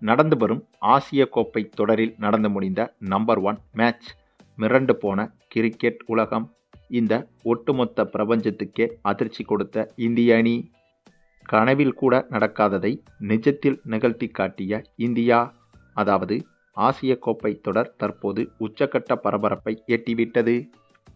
நடந்து வரும் ஆசிய கோப்பை தொடரில் நடந்து முடிந்த நம்பர் ஒன் மேட்ச் மிரண்டு போன கிரிக்கெட் உலகம் இந்த ஒட்டுமொத்த பிரபஞ்சத்துக்கே அதிர்ச்சி கொடுத்த இந்திய அணி. கனவில் கூட நடக்காததை நிஜத்தில் நிகழ்த்தி காட்டிய இந்தியா. அதாவது ஆசிய கோப்பை தொடர் தற்போது உச்சக்கட்ட பரபரப்பை எட்டிவிட்டது.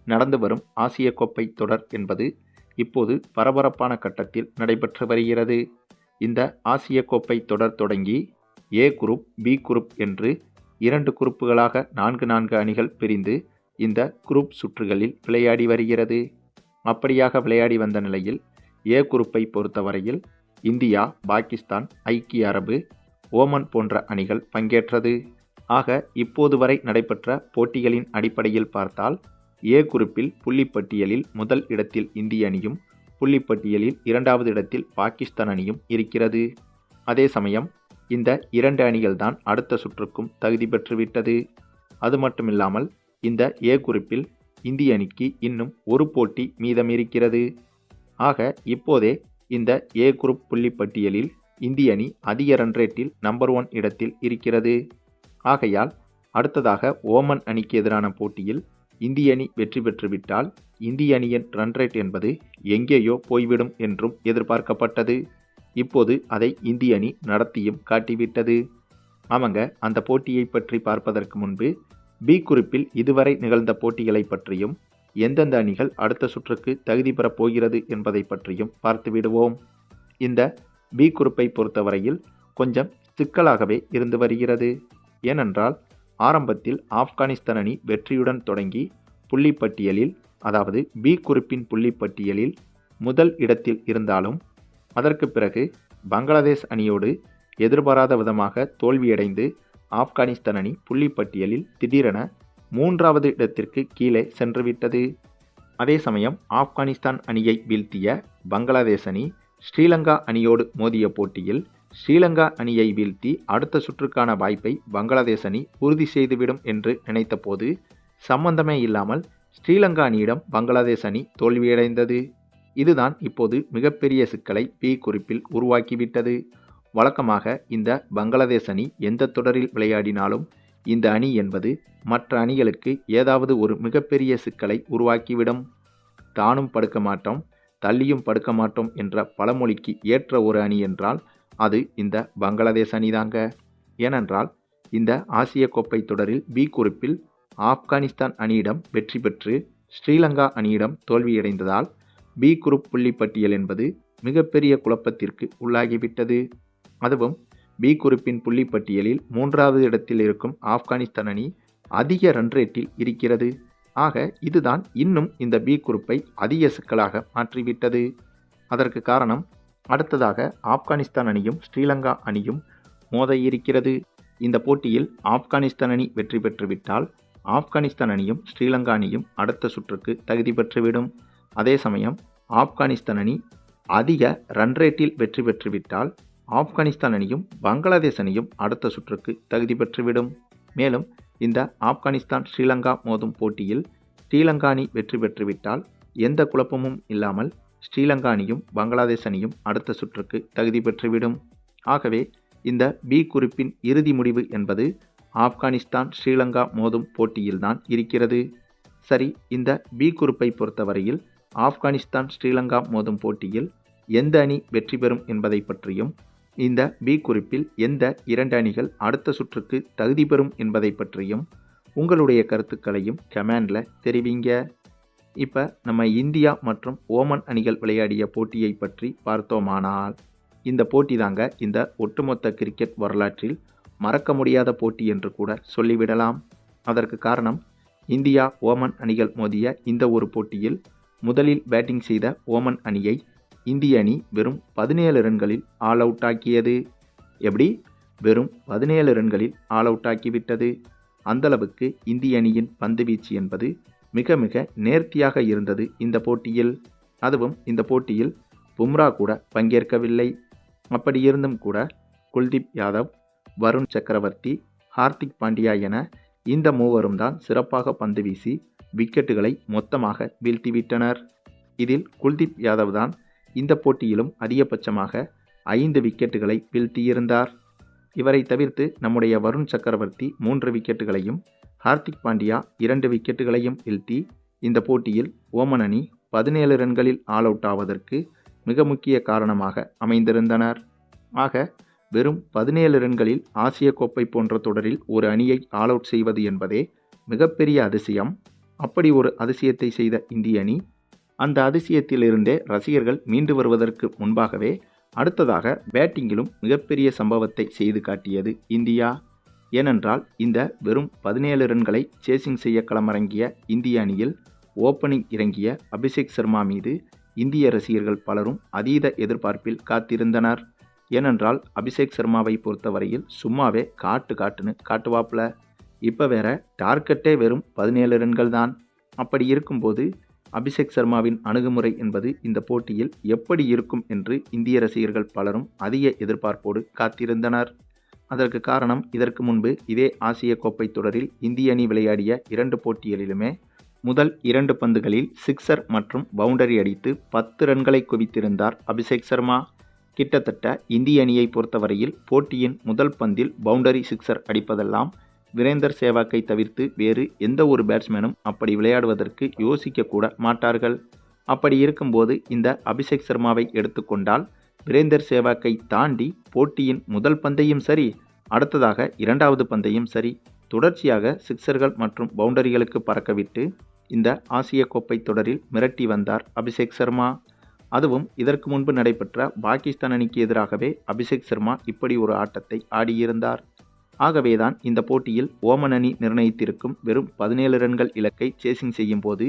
நடந்து வரும் ஆசிய கோப்பை தொடர் என்பது இப்போது பரபரப்பான கட்டத்தில் நடைபெற்று வருகிறது. இந்த ஆசிய கோப்பை தொடர் தொடங்கி ஏ குரூப் பி குரூப் என்று இரண்டு குரூப்புகளாக நான்கு நான்கு அணிகள் பிரிந்து இந்த குரூப் சுற்றுகளில் விளையாடி வருகிறது. அப்படியாக விளையாடி வந்த நிலையில் ஏ குரூப்பை பொறுத்தவரையில் இந்தியா பாகிஸ்தான் ஐக்கிய அரபு ஓமன் போன்ற அணிகள் பங்கேற்றது. ஆக இப்போது வரை நடைபெற்ற போட்டிகளின் அடிப்படையில் பார்த்தால் ஏ குரூப்பில் புள்ளிப்பட்டியலில் முதல் இடத்தில் இந்திய அணியும் புள்ளிப்பட்டியலில் இரண்டாவது இடத்தில் பாகிஸ்தான் அணியும் இருக்கிறது. அதே சமயம் இந்த இரண்டு அணிகள்தான் அடுத்த சுற்றுக்கும் தகுதி பெற்றுவிட்டது அது மட்டுமில்லாமல் இந்த ஏ குரூப்பில் இந்திய அணிக்கு இன்னும் ஒரு போட்டி மீதம் இருக்கிறது ஆக இப்போதே இந்த ஏ குரூப் புள்ளிப்பட்டியலில் இந்திய அணி அதிக ரன் ரேட்டில் நம்பர் ஒன் இடத்தில் இருக்கிறது. ஆகையால் அடுத்ததாக ஓமன் அணிக்கு எதிரான போட்டியில் இந்திய அணி வெற்றி பெற்றுவிட்டால் இந்திய அணியின் ரன் ரேட் என்பது எங்கேயோ போய்விடும் என்றும் எதிர்பார்க்கப்பட்டது. இப்போது அதை இந்திய அணி நடத்தியும் காட்டிவிட்டது. ஆமாங்க அந்த போட்டியை பற்றி பார்ப்பதற்கு முன்பு பி குறிப்பில் இதுவரை நிகழ்ந்த போட்டிகளை பற்றியும் எந்தெந்த அணிகள் அடுத்த சுற்றுக்கு தகுதி பெறப் போகிறது என்பதை பற்றியும் பார்த்துவிடுவோம் இந்த பி குறிப்பை பொறுத்தவரையில் கொஞ்சம் சிக்கலாகவே இருந்து வருகிறது. ஏனென்றால் ஆரம்பத்தில் ஆப்கானிஸ்தான் அணி வெற்றியுடன் தொடங்கி புள்ளிப்பட்டியலில் அதாவது பி குறிப்பின் புள்ளிப்பட்டியலில் முதல் இடத்தில் இருந்தாலும் அதற்கு பிறகு பங்களாதேஷ் அணியோடு எதிர்பாராத விதமாக தோல்வியடைந்து ஆப்கானிஸ்தான் அணி புள்ளிப்பட்டியலில் திடீரென மூன்றாவது இடத்திற்கு கீழே சென்றுவிட்டது. அதே சமயம் ஆப்கானிஸ்தான் அணியை வீழ்த்திய பங்களாதேஷ் அணி ஸ்ரீலங்கா அணியோடு மோதிய போட்டியில் ஸ்ரீலங்கா அணியை வீழ்த்தி அடுத்த சுற்றுக்கான வாய்ப்பை பங்களாதேஷ் அணி உறுதி செய்துவிடும் என்று நினைத்தபோது சம்பந்தமே இல்லாமல் ஸ்ரீலங்கா அணியிடம் பங்களாதேஷ் அணி தோல்வியடைந்தது. இதுதான் இப்போது மிகப்பெரிய சிக்கலை பி குறிப்பில் உருவாக்கிவிட்டது. வழக்கமாக இந்த பங்களாதேஷ் அணி எந்த தொடரில் விளையாடினாலும் இந்த அணி என்பது மற்ற அணிகளுக்கு ஏதாவது ஒரு மிகப்பெரிய சிக்கலை உருவாக்கிவிடும். தானும் படுக்க மாட்டோம் தள்ளியும் படுக்க மாட்டோம் என்ற பழமொழிக்கு ஏற்ற ஒரு அணி என்றால் அது இந்த பங்களாதேஷ் அணிதாங்க. ஏனென்றால் இந்த ஆசிய கோப்பை தொடரில் பி குறிப்பில் ஆப்கானிஸ்தான் அணியிடம் வெற்றி பெற்று ஸ்ரீலங்கா அணியிடம் தோல்வியடைந்ததால் பி குரூப் புள்ளி பட்டியல் என்பது மிகப்பெரிய குழப்பத்திற்கு உள்ளாகிவிட்டது. அதுவும் பி குறிப்பின் புள்ளி பட்டியலில் மூன்றாவது இடத்தில் இருக்கும் ஆப்கானிஸ்தான் அணி அதிக ரன் ரேட்டில் இருக்கிறது. ஆக இதுதான் இன்னும் இந்த பி குரூப்பை அதிக சிக்கலாக மாற்றிவிட்டது. அதற்கு காரணம் அடுத்ததாக ஆப்கானிஸ்தான் அணியும் ஸ்ரீலங்கா அணியும் மோத இருக்கிறது இந்த போட்டியில் ஆப்கானிஸ்தான் அணி வெற்றி பெற்றுவிட்டால் ஆப்கானிஸ்தான் அணியும் ஸ்ரீலங்கா அணியும் அடுத்த சுற்றுக்கு தகுதி பெற்றுவிடும். அதே சமயம் ஆப்கானிஸ்தான் அணி அதிக ரன் ரேட்டில் வெற்றி பெற்றுவிட்டால் ஆப்கானிஸ்தான் அணியும் பங்களாதேஷ் அணியும் அடுத்த சுற்றுக்கு தகுதி பெற்றுவிடும். மேலும் இந்த ஆப்கானிஸ்தான் ஸ்ரீலங்கா மோதும் போட்டியில் ஸ்ரீலங்கா அணி வெற்றி பெற்றுவிட்டால் எந்த குழப்பமும் இல்லாமல் ஸ்ரீலங்கா அணியும் பங்களாதேஷ் அணியும் அடுத்த சுற்றுக்கு தகுதி பெற்றுவிடும். ஆகவே இந்த பி குறிப்பின் இறுதி முடிவு என்பது ஆப்கானிஸ்தான் ஸ்ரீலங்கா மோதும் போட்டியில்தான் இருக்கிறது. சரி இந்த பி குறிப்பை பொறுத்தவரையில் ஆப்கானிஸ்தான் ஸ்ரீலங்கா மோதும் போட்டியில் எந்த அணி வெற்றி பெறும் என்பதை பற்றியும் இந்த பி குறிப்பில் எந்த இரண்டு அணிகள் அடுத்த சுற்றுக்கு தகுதி பெறும் என்பதை பற்றியும் உங்களுடைய கருத்துக்களையும் கமெண்டில் தெரிவிங்க. இப்போ நம்ம இந்தியா மற்றும் ஓமன் அணிகள் விளையாடிய போட்டியை பற்றி பார்த்தோமானால் இந்த போட்டி தாங்க இந்த ஒட்டுமொத்த கிரிக்கெட் வரலாற்றில் மறக்க முடியாத போட்டி என்று கூட சொல்லிவிடலாம். அதற்கு காரணம் இந்தியா ஓமன் அணிகள் மோதிய இந்த ஒரு போட்டியில் முதலில் பேட்டிங் செய்த ஓமன் அணியை இந்திய அணி வெறும் பதினேழு ரன்களில் ஆல் அவுட் ஆக்கியது. எப்படி? வெறும் பதினேழு ரன்களில் ஆல் அவுட் ஆக்கிவிட்டது. அந்தளவுக்கு இந்திய அணியின் பந்துவீச்சு என்பது மிக மிக நேர்த்தியாக இருந்தது இந்த போட்டியில். அதுவும் இந்த போட்டியில் பும்ரா கூட பங்கேற்கவில்லை. அப்படியிருந்தும் கூட குல்தீப் யாதவ் வருண் சக்கரவர்த்தி ஹார்திக் பாண்டியா என இந்த மூவரும் தான் சிறப்பாக பந்து வீசி விக்கெட்டுகளை மொத்தமாக வீழ்த்திவிட்டனர். இதில் குல்தீப் யாதவ் தான் இந்த போட்டியிலும் அதிகபட்சமாக ஐந்து விக்கெட்டுகளை வீழ்த்தியிருந்தார். இவரை தவிர்த்து நம்முடைய வருண் சக்கரவர்த்தி மூன்று விக்கெட்டுகளையும் ஹார்திக் பாண்டியா இரண்டு விக்கெட்டுகளையும் வீழ்த்தி இந்த போட்டியில் ஓமன் அணி பதினேழு ரன்களில் ஆல் அவுட் ஆவதற்கு மிக முக்கிய காரணமாக அமைந்திருந்தனர். ஆக வெறும் பதினேழு ரன்களில் ஆசிய கோப்பை போன்ற தொடரில் ஒரு அணியை ஆல் அவுட் செய்வது என்பதே மிகப்பெரிய அதிசயம். அப்படி ஒரு அதிசயத்தை செய்த இந்திய அணி அந்த அதிசயத்திலிருந்தே ரசிகர்கள் மீண்டு வருவதற்கு முன்பாகவே அடுத்ததாக பேட்டிங்கிலும் மிகப்பெரிய சம்பவத்தை செய்து காட்டியது இந்தியா. ஏனென்றால் இந்த வெறும் பதினேழு ரன்களை சேசிங் செய்ய களமிறங்கிய இந்திய அணியில் ஓப்பனிங் இறங்கிய அபிஷேக் சர்மா மீது இந்திய ரசிகர்கள் பலரும் அதீத எதிர்பார்ப்பில் காத்திருந்தனர். ஏனென்றால் அபிஷேக் சர்மாவை பொறுத்தவரையில் சும்மாவே காட்டு காட்டுன்னு காட்டுவாப்ல. இப்போ வேற டார்கெட்டே வெறும் பதினேழு ரன்கள் தான். அப்படி இருக்கும்போது அபிஷேக் சர்மாவின் அணுகுமுறை என்பது இந்த போட்டியில் எப்படி இருக்கும் என்று இந்திய ரசிகர்கள் பலரும் அதிக எதிர்பார்ப்போடு காத்திருந்தனர். அதற்கு காரணம் இதற்கு முன்பு இதே ஆசிய கோப்பை தொடரில் இந்திய அணி விளையாடிய இரண்டு போட்டிகளிலுமே முதல் இரண்டு பந்துகளில் சிக்ஸர் மற்றும் பவுண்டரி அடித்து பத்து ரன்களை குவித்திருந்தார் அபிஷேக் சர்மா. கிட்டத்தட்ட இந்திய அணியை பொறுத்தவரையில் போட்டியின் முதல் பந்தில் பவுண்டரி சிக்ஸர் அடிப்பதெல்லாம் விரேந்தர் சேவாக்கை தவிர்த்து வேறு எந்த ஒரு பேட்ஸ்மேனும் அப்படி விளையாடுவதற்கு யோசிக்க கூட மாட்டார்கள். அப்படி இருக்கும்போது இந்த அபிஷேக் சர்மாவை எடுத்துக்கொண்டால் விரேந்தர் சேவாக்கை தாண்டி போட்டியின் முதல் பந்தையும் சரி அடுத்ததாக இரண்டாவது பந்தையும் சரி தொடர்ச்சியாக சிக்சர்கள் மற்றும் பவுண்டரிகளுக்கு பறக்கவிட்டு இந்த ஆசிய கோப்பை தொடரில் மிரட்டி வந்தார் அபிஷேக் சர்மா. அதுவும் இதற்கு முன்பு நடைபெற்ற பாகிஸ்தான் அணிக்கு எதிராகவே அபிஷேக் சர்மா இப்படி ஒரு ஆட்டத்தை ஆடியிருந்தார். ஆகவேதான் இந்த போட்டியில் ஓமன் அணி நிர்ணயித்திருக்கும் வெறும் பதினேழு ரன்கள் இலக்கை சேசிங் செய்யும் போது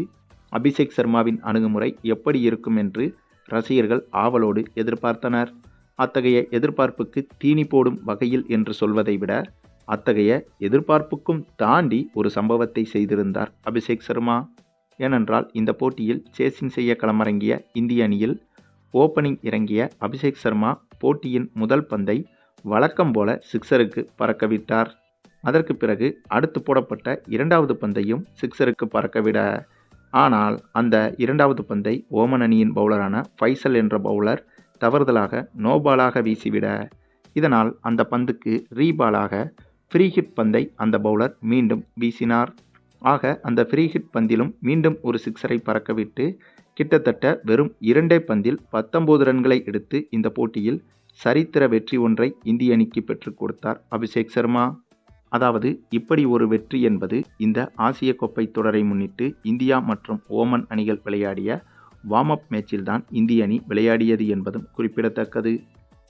அபிஷேக் சர்மாவின் அணுகுமுறை எப்படி இருக்கும் என்று ரசிகர்கள் ஆவலோடு எதிர்பார்த்தனர். அத்தகைய எதிர்பார்ப்புக்கு தீனி போடும் வகையில் என்று சொல்வதை விட அத்தகைய எதிர்பார்ப்புக்கும் தாண்டி ஒரு சம்பவத்தை செய்திருந்தார் அபிஷேக் சர்மா. ஏனென்றால் இந்த போட்டியில் சேசிங் செய்ய களமிறங்கிய இந்திய அணியில் ஓப்பனிங் இறங்கிய அபிஷேக் சர்மா போட்டியின் முதல் பந்தை வழக்கம் போல சிக்ஸருக்கு பறக்கவிட்டார். அதற்கு பிறகு அடுத்து போடப்பட்ட இரண்டாவது பந்தையும் சிக்ஸருக்கு பறக்கவிட. ஆனால் அந்த இரண்டாவது பந்தை ஓமன் அணியின் பவுலரான ஃபைசல் என்ற பவுலர் தவறுதலாக நோபாலாக வீசிவிட. இதனால் அந்த பந்துக்கு ரீபாலாக ஃப்ரீ ஹிட் பந்தை அந்த பவுலர் மீண்டும் வீசினார். ஆக அந்த ஃப்ரீ ஹிட் பந்திலும் மீண்டும் ஒரு சிக்ஸரை பறக்கவிட்டு கிட்டத்தட்ட வெறும் இரண்டே பந்தில் பத்தொம்போது ரன்களை எடுத்து இந்த போட்டியில் சரித்திர வெற்றி ஒன்றை இந்திய அணிக்கு பெற்றுக் கொடுத்தார் அபிஷேக் சர்மா. அதாவது இப்படி ஒரு வெற்றி என்பது இந்த ஆசிய கோப்பை தொடரை முன்னிட்டு இந்தியா மற்றும் ஓமன் அணிகள் விளையாடிய வார்ம் அப் மேட்சில்தான் இந்திய அணி விளையாடியது என்பதும் குறிப்பிடத்தக்கது.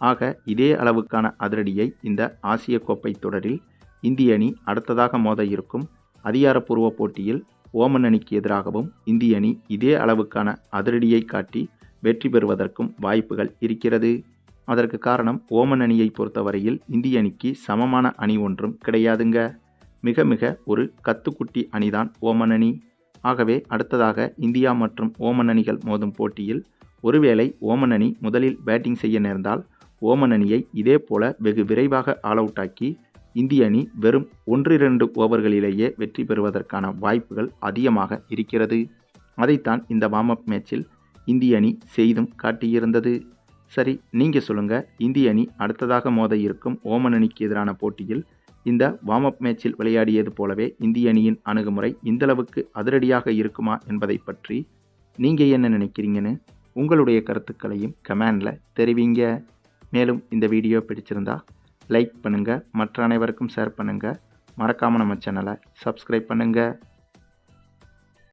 ஆக இதே அளவுக்கான அதிரடியை இந்த ஆசிய கோப்பை தொடரில் இந்திய அணி அடுத்ததாக மோத இருக்கும் அதிகாரப்பூர்வ போட்டியில் ஓமன் அணிக்கு எதிராகவும் இந்திய அணி இதே அளவுக்கான அதிரடியை காட்டி வெற்றி பெறுவதற்கும் வாய்ப்புகள் இருக்கிறது. அதற்கு காரணம் ஓமன் அணியை பொறுத்தவரையில் இந்திய அணிக்கு சமமான அணி ஒன்றும் கிடையாதுங்க. மிக மிக ஒரு கத்துக்குட்டி அணிதான் ஓமன் அணி. ஆகவே அடுத்ததாக இந்தியா மற்றும் ஓமன் அணிகள் மோதும் போட்டியில் ஒருவேளை ஓமன் அணி முதலில் பேட்டிங் செய்ய நேர்ந்தால் ஓமன் அணியை இதே போல வெகு விரைவாக ஆல் அவுட் ஆக்கி இந்திய அணி வெறும் ஒன்றிரண்டு ஓவர்களிலேயே வெற்றி பெறுவதற்கான வாய்ப்புகள் அதிகமாக இருக்கிறது. அதைத்தான் இந்த வார்ம் அப் மேட்சில் இந்திய அணி செய்தும் காட்டியிருந்தது. சரி நீங்கள் சொல்லுங்கள் இந்திய அணி அடுத்ததாக மோத இருக்கும் ஓமன் அணிக்கு எதிரான போட்டியில் இந்த வார்ம் அப் மேட்சில் விளையாடியது போலவே இந்திய அணியின் அணுகுமுறை இந்தளவுக்கு அதிரடியாக இருக்குமா என்பதை பற்றி நீங்கள் என்ன நினைக்கிறீங்கன்னு உங்களுடைய கருத்துக்களையும் கமெண்டில் தெரிவிங்க. மேலும் இந்த வீடியோ பிடிச்சிருந்தா லைக் பண்ணுங்கள் மற்ற அனைவருக்கும் ஷேர் பண்ணுங்கள் மறக்காமல் நம்ம சேனலை சப்ஸ்கிரைப் பண்ணுங்கள்